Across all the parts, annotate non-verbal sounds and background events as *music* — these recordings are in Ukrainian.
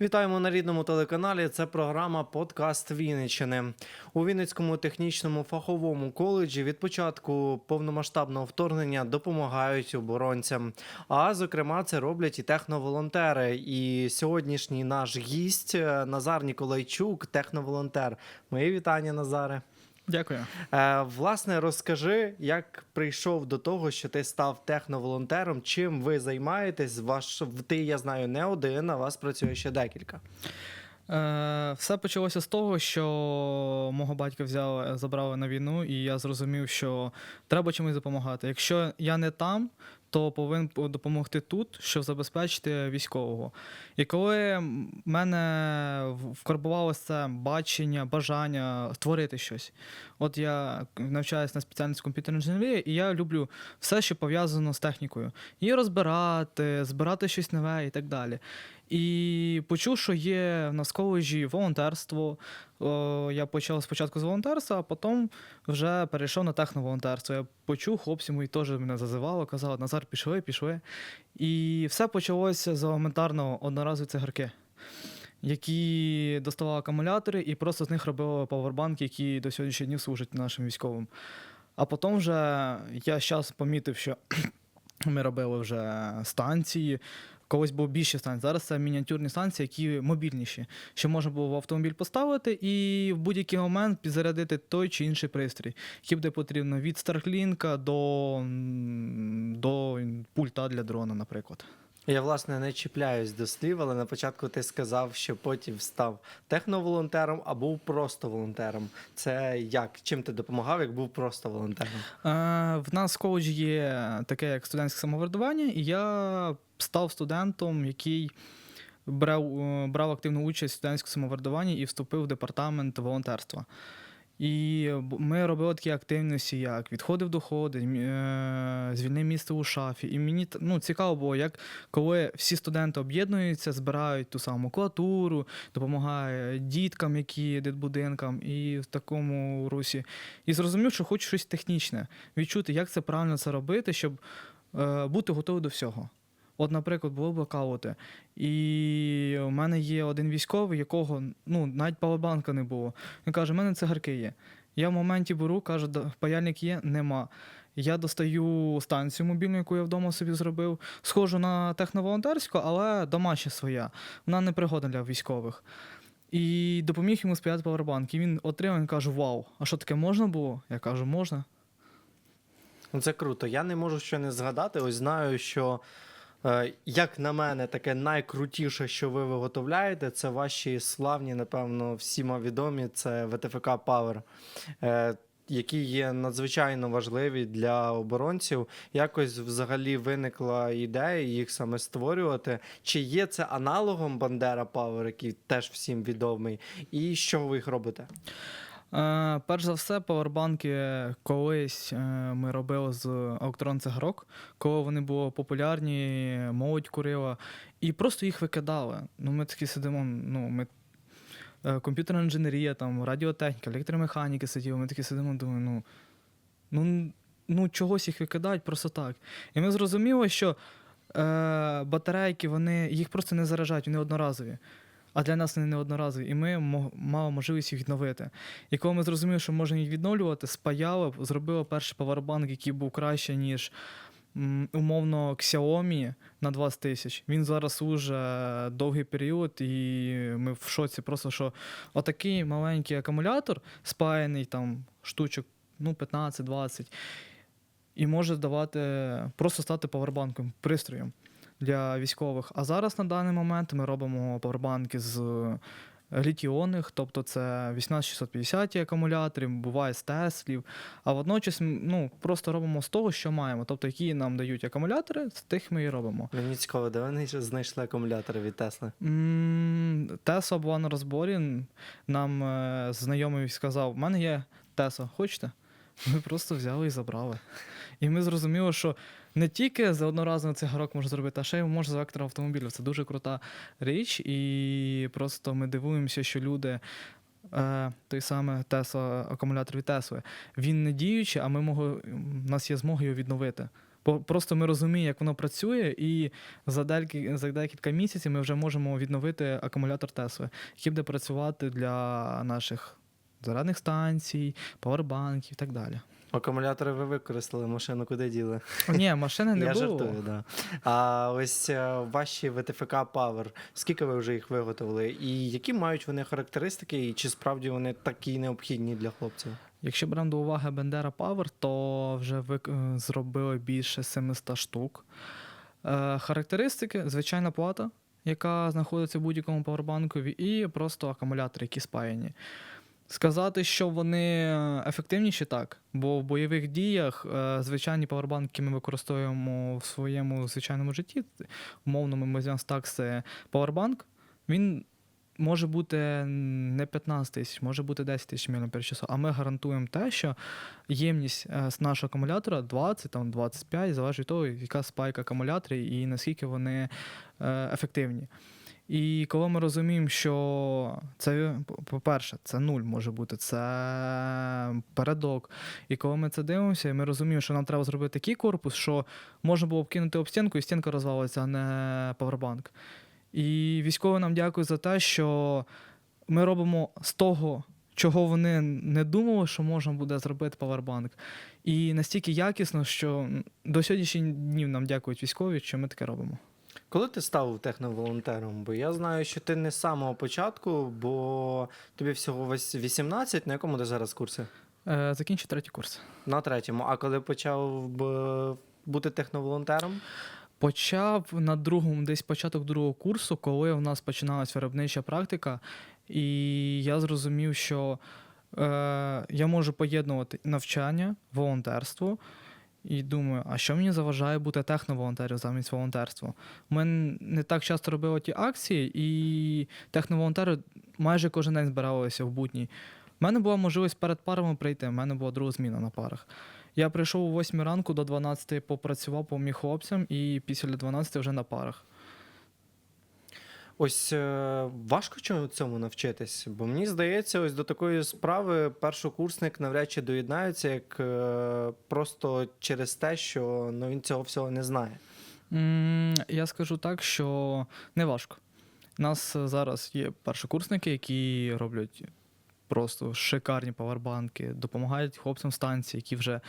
Вітаємо на рідному телеканалі. Це програма Подкаст Вінниччини. У Вінницькому технічному фаховому коледжі від початку повномасштабного вторгнення допомагають оборонцям. А зокрема, це роблять і техноволонтери. І сьогоднішній наш гість е, Назар Ніколайчук, техноволонтер. Мої вітання, Назаре. Дякую. Е, власне, розкажи, як прийшов до того, що ти став техноволонтером. Чим ви займаєтесь? Ваш ти, я знаю, не один, а вас працює ще декілька. Е, все почалося з того, що мого батька взяли, забрали на війну, і я зрозумів, що треба чимось допомагати. Якщо я не там, то повинен допомогти тут, щоб забезпечити військового. І коли в мене вкарбувалося бачення, бажання створити щось. От я навчаюся на спеціальності комп'ютерної інженерії, і я люблю все, що пов'язано з технікою. Її розбирати, збирати щось нове і так далі. І почув, що є в нас коледжі волонтерство. Я почав спочатку з волонтерства, а потім вже перейшов на техноволонтерство. Я почув, хлопці мої теж мене зазивали, казали, Назар, пішли, пішли. І все почалося з елементарного одноразові цигарки, які доставали акумулятори, і просто з них робили павербанки, які до сьогоднішнього дня служать нашим військовим. А потім вже я зараз помітив, що *clears throat* ми робили вже станції. Колись було більше станцій. Зараз це мініатюрні станції, які мобільніші, що можна було в автомобіль поставити і в будь-який момент підзарядити той чи інший пристрій, який буде потрібно від Старклінка до, до пульта для дрона, наприклад. Я власне не чіпляюсь до слів, але на початку ти сказав, що потім став техноволонтером а був просто волонтером. Це як? Чим ти допомагав, як був просто волонтером? Е, в нас в коледжі є таке як студентське самоврядування, і я став студентом, який брав, е, брав активну участь в студентському самоврядуванні і вступив в департамент волонтерства. І ми робили такі активності, як відходи доходи, е, звільни місце у шафі. І мені ну, цікаво було, як коли всі студенти об'єднуються, збирають ту саму макулатуру, допомагає діткам, які дитбудинкам, і в такому русі. І зрозумів, що хочу щось технічне, відчути, як це правильно це робити, щоб е, бути готовий до всього. От, наприклад, було блокаути, і у мене є один військовий, якого ну, навіть павербанка не було. Він каже: у мене цигарки є. Я в моменті беру, кажу, паяльник є, нема. Я достаю станцію мобільну, яку я вдома собі зробив. Схожу на техноволонтерську, але домашня своя. Вона не пригодна для військових. І допоміг йому спаяти павербанк. І він отримав, він каже: Вау, а що таке можна було? Я кажу, можна. Ну, Це круто. Я не можу ще не згадати. Ось знаю, що. Е, Як на мене, таке найкрутіше, що ви виготовляєте, це ваші славні, напевно, всіма відомі, це ВТФК Power, е, які є надзвичайно важливі для оборонців. Якось взагалі виникла ідея їх саме створювати. Чи є це аналогом Бандера Power, який теж всім відомий, і що ви їх робите? Е, перш за все, павербанки колись е, ми робили з електрон цигарок, коли вони були популярні, молодь курила, і просто їх викидали. Ну, ми такі сидимо, ну, ми е, комп'ютерна інженерія, там, радіотехніка, електромеханіки сиділи, ми такі сидимо, думаємо, ну, ну, ну чогось їх викидають просто так. І ми зрозуміли, що е, батарейки, вони їх просто не заражають, вони одноразові. А для нас вони не одноразові, і ми мали можливість їх відновити. І коли ми зрозуміли, що можна їх відновлювати, спаяли, зробили перший павербанк, який був краще, ніж умовно Xiaomi на 20 тисяч. Він зараз служить довгий період, і ми в шоці просто, що отакий маленький акумулятор, спаяний там штучок ну, 15-20, і може давати, просто стати павербанком, пристроєм для військових. А зараз на даний момент ми робимо павербанки з літіонних, тобто це 18650 акумуляторів, буває з Теслів. А водночас ну, просто робимо з того, що маємо. Тобто, які нам дають акумулятори, з тих ми і робимо. Мені цікаво, де вони знайшли акумулятори від Тесли? Тесла була на розборі. Нам е, знайомий сказав: в мене є Тесла, хочете? *laughs* Ми просто взяли і забрали. І ми зрозуміли, що не тільки за одноразовий цигарок можна зробити, а ще й можна з електроавтомобілів. Це дуже крута річ, і просто ми дивуємося, що люди. Е, той саме Тесла, акумулятор від Тесли, він не діючий, а ми могли, у нас є змога його відновити. Просто ми розуміємо, як воно працює, і за декілька, за декілька місяців ми вже можемо відновити акумулятор Тесли, який буде працювати для наших зарядних станцій, павербанків і так далі. Акумулятори ви використали, машину куди діли? Ні, машини *laughs* не Я було. жартую, да. А ось е, ваші ВТФК Power, скільки ви вже їх виготовили? І які мають вони характеристики, і чи справді вони такі необхідні для хлопців? Якщо беремо до уваги Бендера Power, то вже вик- е, зробили більше 700 штук. Е, характеристики: звичайна плата, яка знаходиться в будь-якому павербанкові, і просто акумулятори, які спаяні. Сказати, що вони е, ефективніші, так, бо в бойових діях е, звичайні павербанки які ми використовуємо в своєму звичайному житті. Умовно, візьмемо Stax павербанк, він може бути не 15 тисяч, може бути 10 тисяч мАч, а ми гарантуємо те, що ємність е, з нашого акумулятора 20, там, 25, залежить від того, яка спайка акумуляторів і наскільки вони ефективні. І коли ми розуміємо, що це, по-перше, це нуль може бути, це передок. І коли ми це дивимося, і ми розуміємо, що нам треба зробити такий корпус, що можна було б кинути об стінку, і стінка розвалиться, а не павербанк. І військові нам дякують за те, що ми робимо з того, чого вони не думали, що можна буде зробити павербанк. І настільки якісно, що до сьогоднішніх днів нам дякують військові, що ми таке робимо. Коли ти став техноволонтером? Бо я знаю, що ти не з самого початку, бо тобі всього 18, на якому ти зараз курсі? Е, закінчу третій курс. На третьому. А коли почав б- бути техноволонтером? Почав на другому, десь початок другого курсу, коли у нас починалась виробнича практика, і я зрозумів, що е, я можу поєднувати навчання, волонтерство. І думаю, а що мені заважає бути техноволонтером замість волонтерства? Ми не так часто робили ті акції, і техноволонтери майже кожен день збиралися в будні. У мене була можливість перед парами прийти, в мене була друга зміна на парах. Я прийшов о 8 ранку до 12 попрацював по мій хлопцям і після 12 вже на парах. Ось е, важко цьому навчитись, бо мені здається, ось до такої справи першокурсник навряд чи доєднається, як е, просто через те, що ну, він цього всього не знає. Я скажу так, що не важко. У нас зараз є першокурсники, які роблять просто шикарні павербанки, допомагають хлопцям станції, які вже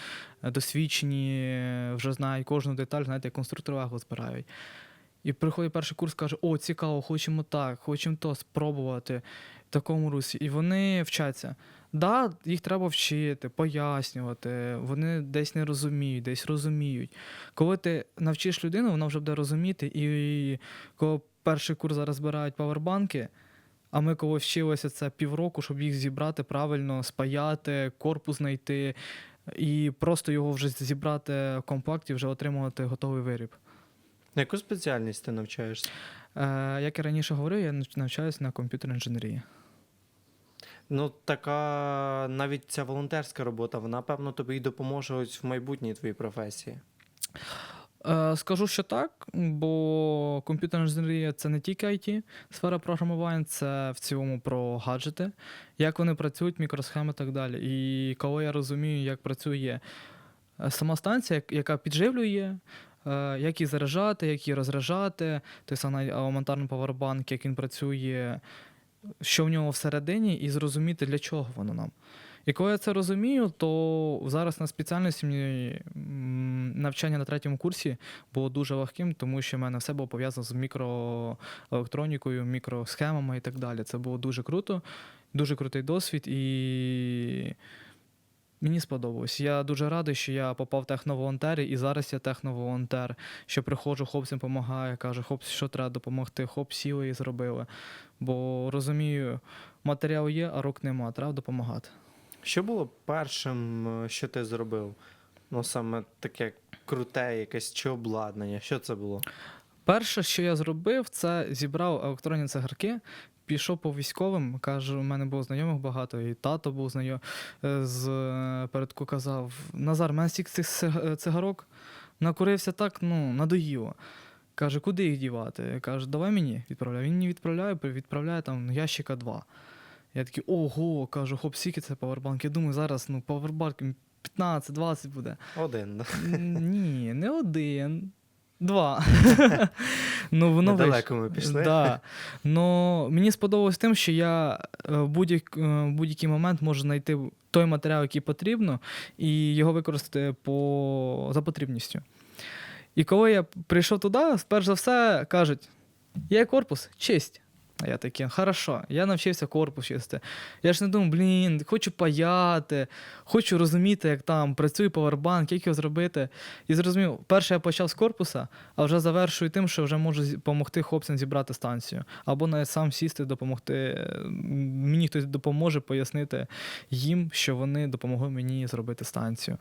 е, досвідчені, вже знають кожну деталь, знаєте, як конструктор лего збирають. І приходить перший курс, каже: О, цікаво, хочемо так, хочемо то спробувати в такому русі. І вони вчаться. Да, їх треба вчити, пояснювати. Вони десь не розуміють, десь розуміють. Коли ти навчиш людину, вона вже буде розуміти. І коли перший курс зараз збирають павербанки, а ми коли вчилися це півроку, щоб їх зібрати правильно, спаяти, корпус знайти і просто його вже зібрати в компакті, вже отримувати готовий виріб. На яку спеціальність ти навчаєшся? Е, як я раніше говорив, я навчаюся на комп'ютерній інженерії. Ну, така навіть ця волонтерська робота, вона, певно, тобі й допоможе ось в майбутній твоїй професії. Е, Скажу, що так, бо комп'ютерна інженерія це не тільки IT, сфера програмування, це в цілому про гаджети, як вони працюють, мікросхеми і так далі. І коли я розумію, як працює е, сама станція, яка підживлює, як її заряджати, як її розряджати, той самий елементарний павербанк, як він працює, що в нього всередині, і зрозуміти, для чого воно нам. І коли я це розумію, то зараз на спеціальності навчання на третьому курсі було дуже легким, тому що в мене все було пов'язано з мікроелектронікою, мікросхемами і так далі. Це було дуже круто, дуже крутий досвід, і мені сподобалось. Я дуже радий, що я попав в техноволонтери, і зараз я техноволонтер, що приходжу, хлопцям допомагаю, кажу, хлопці, що треба допомогти, хлоп сіли і зробили. Бо розумію, матеріал є, а рук нема, треба допомагати. Що було першим, е, що ти зробив? Ну, саме таке круте, якесь чи обладнання. Що це було? Перше, що я зробив, це зібрав електронні цигарки, пішов по військовим. Кажу, у мене було знайомих багато, і тато був знайомий з е, передку казав: Назар, мене стільки цих цигарок накурився так, ну, надоїло. Каже, куди їх дівати? Каже, давай мені відправляй. Він мені відправляє, відправляє там ящика два. Я такий, ого, кажу, хоп, скільки це павербанк. Я думаю, зараз ну, павербанк 15-20 буде. Один. Ні, не один. Два. *laughs* ну, воно Недалеко ми пішли. Да. Ну, мені сподобалось тим, що я е, в е, в будь-який момент можу знайти той матеріал, який потрібно, і його використати по, за потрібністю. І коли я прийшов туди, перш за все кажуть: є корпус, чисть. А я такий, хорошо, я навчився корпус чистити. Я ж не думав, блін, хочу паяти, хочу розуміти, як там працює павербанк, як його зробити. І зрозумів, перше я почав з корпуса, а вже завершую тим, що вже можу допомогти хлопцям зібрати станцію. Або навіть сам сісти, допомогти. Мені хтось допоможе пояснити їм, що вони допомогли мені зробити станцію.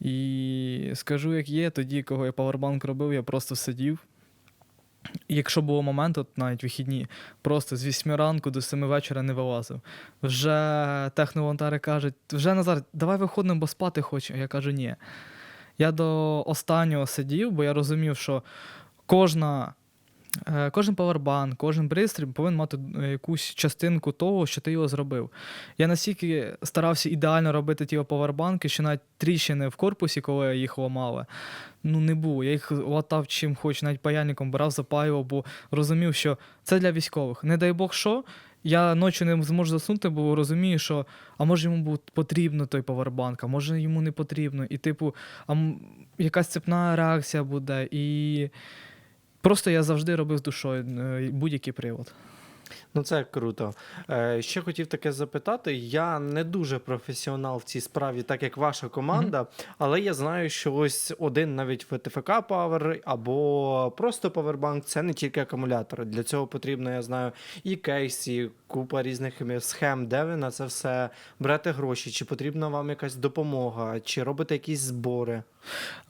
І скажу, як є, тоді, коли я павербанк робив, я просто сидів. Якщо було момент, от навіть вихідні, просто з 8 ранку до 7 вечора не вилазив. Вже техноволонтери кажуть, вже Назар, давай виходимо, бо спати хочу. Я кажу, ні. Я до останнього сидів, бо я розумів, що кожна, кожен павербанк, кожен пристрій повинен мати е, якусь частинку того, що ти його зробив. Я настільки старався ідеально робити ті павербанки, що навіть тріщини в корпусі, коли їх ламали, ну не було. Я їх латав чим хоч, навіть паяльником брав, запаював, бо розумів, що це для військових. Не дай Бог що. Я ночі не зможу заснути, бо розумію, що а може йому буде потрібно той павербанк, а може йому не потрібно. І, типу, а якась цепна реакція буде. І просто я завжди робив душою е, будь-який привод. Ну, це круто. Е, ще хотів таке запитати. Я не дуже професіонал в цій справі, так як ваша команда, але я знаю, що ось один навіть ВТФК Power або просто Powerbank це не тільки акумулятори. Для цього потрібно, я знаю, і кейс, і купа різних схем, де ви на це все берете гроші, чи потрібна вам якась допомога, чи робите якісь збори.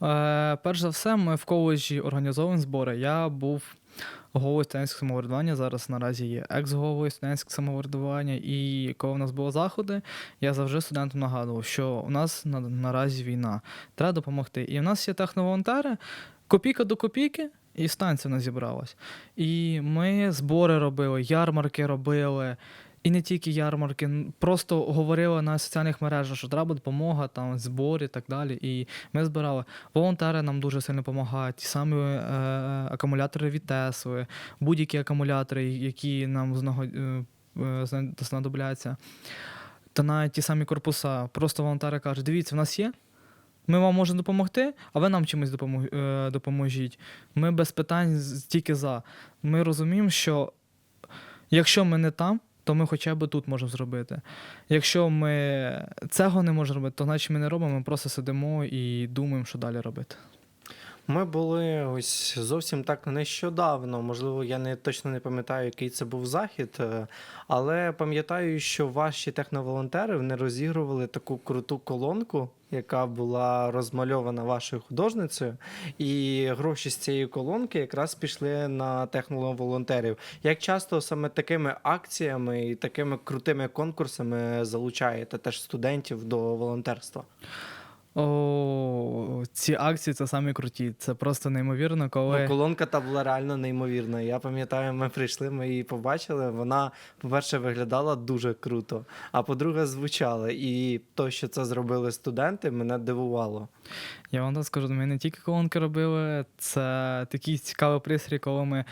Е, перш за все, ми в коледжі організовуємо збори. Я був головою студентського самоврядування. Зараз наразі є екс-головою студентського самоврядування. І коли в нас були заходи, я завжди студентам нагадував, що у нас на, наразі війна, треба допомогти. І в нас є техноволонтери, копійка до копійки. І станція в нас зібралась. І ми збори робили, ярмарки робили. І не тільки ярмарки, просто говорили на соціальних мережах, що треба допомога, там збори і так далі. І ми збирали. Волонтери нам дуже сильно допомагають. Самі е, акумулятори від Тесли, будь-які акумулятори, які нам е, е, зна- знадобляться. Та навіть ті самі корпуса. Просто волонтери кажуть: дивіться, в нас є. Ми вам можемо допомогти, а ви нам чимось е, допоможіть. Ми без питань тільки за. Ми розуміємо, що якщо ми не там, то ми хоча б тут можемо зробити. Якщо ми цього не можемо робити, то значить ми не робимо, ми просто сидимо і думаємо, що далі робити. Ми були ось зовсім так нещодавно. Можливо, я не точно не пам'ятаю, який це був захід, е, але пам'ятаю, що ваші техноволонтери вони розігрували таку круту колонку, яка була розмальована вашою художницею, і гроші з цієї колонки якраз пішли на техноволонтерів. Як часто саме такими акціями і такими крутими конкурсами залучаєте теж студентів до волонтерства? О, ці акції це самі круті. Це просто неймовірно, коли. Ну, колонка та була реально неймовірна. Я пам'ятаю, ми прийшли, ми її побачили. Вона, по-перше, виглядала дуже круто, а по-друге, звучала. І то, що це зробили студенти, мене дивувало. Я вам так скажу, ми не тільки колонки робили, це такий цікавий пристрій, коли ми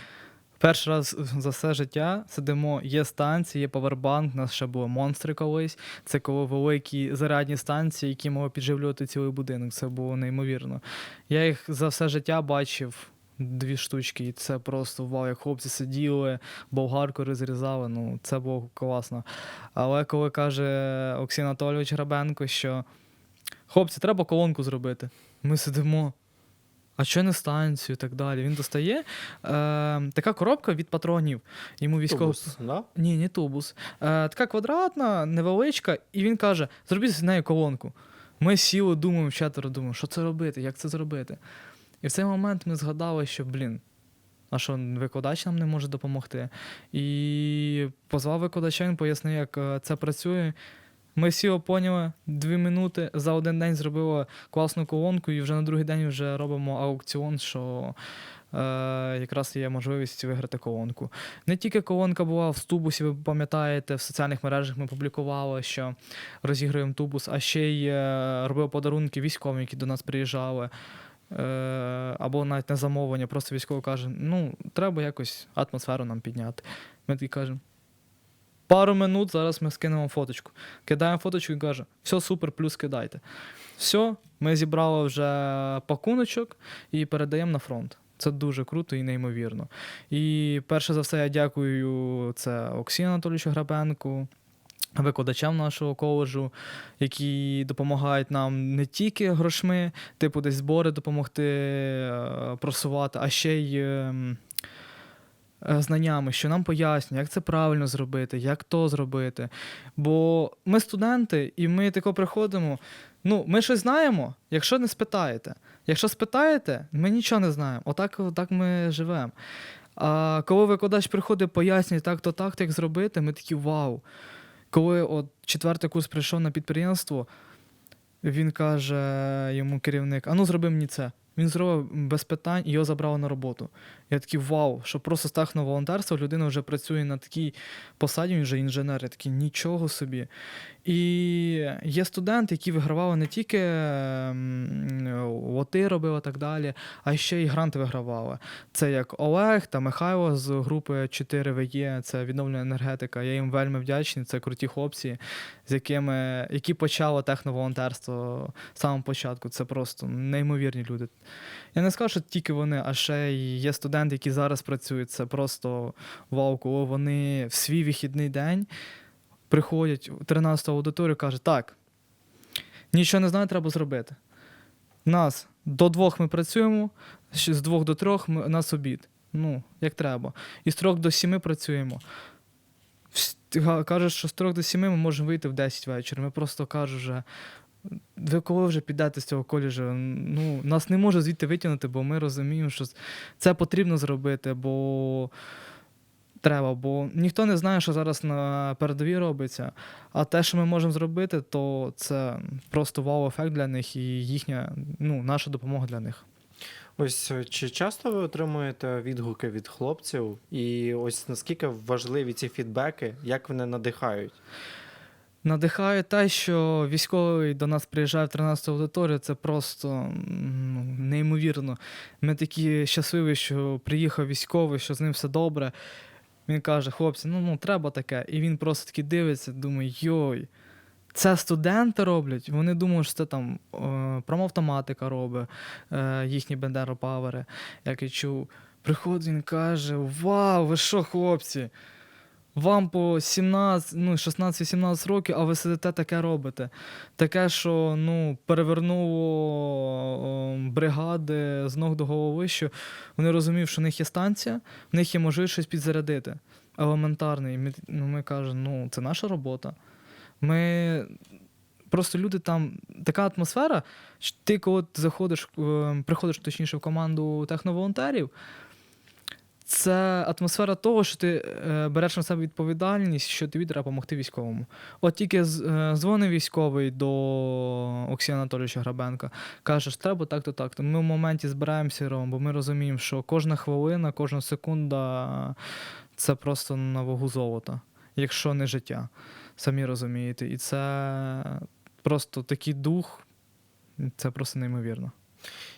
перший раз за все життя сидимо, є станції, є павербанк, у нас ще були монстри колись. Це коли великі зарядні станції, які могли підживлювати цілий будинок. Це було неймовірно. Я їх за все життя бачив. Дві штучки, і це просто вау, як хлопці сиділи, болгарку розрізали. Ну, це було класно. Але коли каже Олексій Анатолійович Грабенко, що хлопці, треба колонку зробити. Ми сидимо. А що не станцію і так далі. Він достає е, така коробка від патронів. Йому військово. Тубус, да? Ні, не тубус. Е, така квадратна, невеличка, і він каже: зробіть з нею колонку. Ми сіли, думаємо, четверо думаємо, що це робити, як це зробити. І в цей момент ми згадали, що, блін, а що викладач нам не може допомогти. І позвав викладача, він пояснив, як е, це працює. Ми всі поняли, дві минути за один день зробили класну колонку, і вже на другий день вже робимо аукціон, що е, якраз є можливість виграти колонку. Не тільки колонка була в тубусі, ви пам'ятаєте, в соціальних мережах ми публікували, що розігруємо тубус, а ще й е, робили подарунки військовим, які до нас приїжджали. Е, або навіть на замовлення, просто військовий каже: ну, треба якось атмосферу нам підняти. Ми такі кажемо. Пару минут, зараз ми скинемо фоточку. Кидаємо фоточку і каже, все супер, плюс кидайте. Все, ми зібрали вже пакуночок і передаємо на фронт. Це дуже круто і неймовірно. І перше за все, я дякую це Оксі Анатолійовичу Грабенку, викладачам нашого коледжу, які допомагають нам не тільки грошми, типу десь збори допомогти е, просувати, а ще й. Е, Знаннями, що нам пояснює, як це правильно зробити, як то зробити. Бо ми студенти, і ми тако приходимо. Ну, ми щось знаємо, якщо не спитаєте. Якщо спитаєте, ми нічого не знаємо. Отак, отак ми живемо. А коли викладач приходить, пояснює так-то, так, як зробити, ми такі вау. Коли от четвертий курс прийшов на підприємство, він каже йому керівник: а ну зроби мені це. Він зробив без питань і його забрали на роботу. Я такий вау, що просто з техно волонтерства людина вже працює на такій посаді, він вже інженер. Я такий нічого собі. І є студенти, які вигравали не тільки ем, лоти робили і так далі, а ще й гранти вигравали. Це як Олег та Михайло з групи 4VE, це відновлена енергетика. Я їм вельми вдячний. Це круті хлопці, з якими які почали техноволонтерство з самого початку. Це просто неймовірні люди. Я не скажу, що тільки вони, а ще й є студенти, які зараз працюють. Це просто вау, коли вони в свій вихідний день приходять в 13 аудиторію кажуть, так, нічого не знаю, треба зробити. Нас до двох ми працюємо, з двох до трьох ми, нас обід. Ну, як треба. І з трьох до сіми працюємо. Кажуть, що з трьох до сіми ми можемо вийти в 10 вечора. Ми просто кажуть, вже, ви коли вже підете з цього коледжу? Ну, нас не може звідти витягнути, бо ми розуміємо, що це потрібно зробити, бо треба, бо ніхто не знає, що зараз на передовій робиться. А те, що ми можемо зробити, то це просто вау-ефект для них і їхня, ну, наша допомога для них. Ось е, чи часто ви отримуєте відгуки від хлопців? І ось наскільки важливі ці фідбеки, як вони надихають? Надихає те, що військовий до нас приїжджає в 13 аудиторію, це просто ну, неймовірно. Ми такі щасливі, що приїхав військовий, що з ним все добре. Він каже: хлопці, ну, ну треба таке. І він просто такий дивиться, думає, йой, це студенти роблять. Вони думають, що це там е, промавтоматика робить, е, їхні бендеропавери, як я чув. Приходить, він каже: Вау, ви що, хлопці? Вам по 17, ну, 16-18 років, а ви сидите таке робите. Таке, що ну, перевернуло бригади з ног до голови, що вони розуміють, що в них є станція, в них є можливість щось підзарядити. Елементарний. Ми, ну, ми кажемо, ну, це наша робота. Ми просто люди там, така атмосфера, ти, коли заходиш, е, приходиш точніше в команду техноволонтерів, це атмосфера того, що ти е, береш на себе відповідальність, що тобі треба допомогти військовому. От тільки е, дзвонив військовий до Оксі Анатолійовича Грабенка, каже, що треба так-то так-то. Ми в моменті збираємося робимо, бо ми розуміємо, що кожна хвилина, кожна секунда це просто на вагу золота, якщо не життя. Самі розумієте. І це просто такий дух, це просто неймовірно.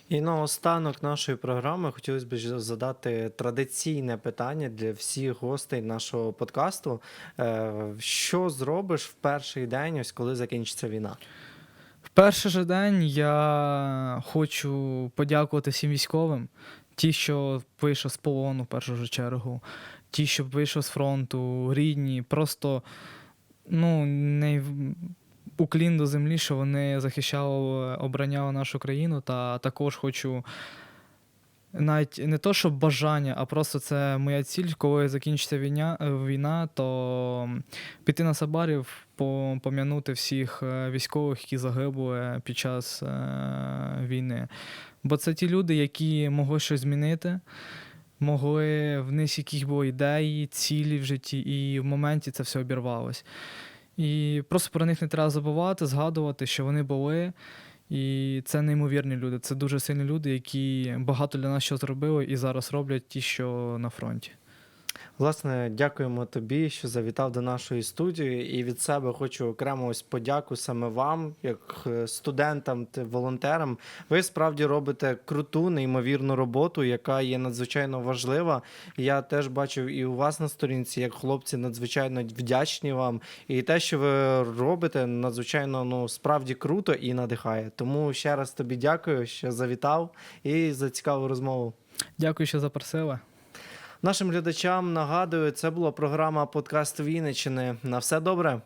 І наостанок нашої програми хотілося б задати традиційне питання для всіх гостей нашого подкасту. Е, Що зробиш в перший день, ось коли закінчиться війна? В перший же день я хочу подякувати всім військовим, ті, що вийшов з полону в першу ж чергу, ті, що вийшов з фронту, рідні, просто ну, не уклін до землі, що вони захищали, обороняли нашу країну. Та також хочу навіть не то, що бажання, а просто це моя ціль, коли закінчиться війна, війна то піти на Сабарів, по- пом'янути всіх е, військових, які загибли під час е, війни. Бо це ті люди, які могли щось змінити, могли в них якісь були ідеї, цілі в житті, і в моменті це все обірвалось. І просто про них не треба забувати, згадувати, що вони були. І це неймовірні люди. Це дуже сильні люди, які багато для нас що зробили і зараз роблять ті, що на фронті. Власне, дякуємо тобі, що завітав до нашої студії. І від себе хочу окремо ось подяку саме вам, як е, студентам та волонтерам. Ви справді робите круту, неймовірну роботу, яка є надзвичайно важлива. Я теж бачив і у вас на сторінці, як хлопці надзвичайно вдячні вам. І те, що ви робите, надзвичайно ну справді круто і надихає. Тому ще раз тобі дякую, що завітав і за цікаву розмову. Дякую, що запросили. Нашим глядачам нагадую, це була програма Подкаст Вінничини. На все добре.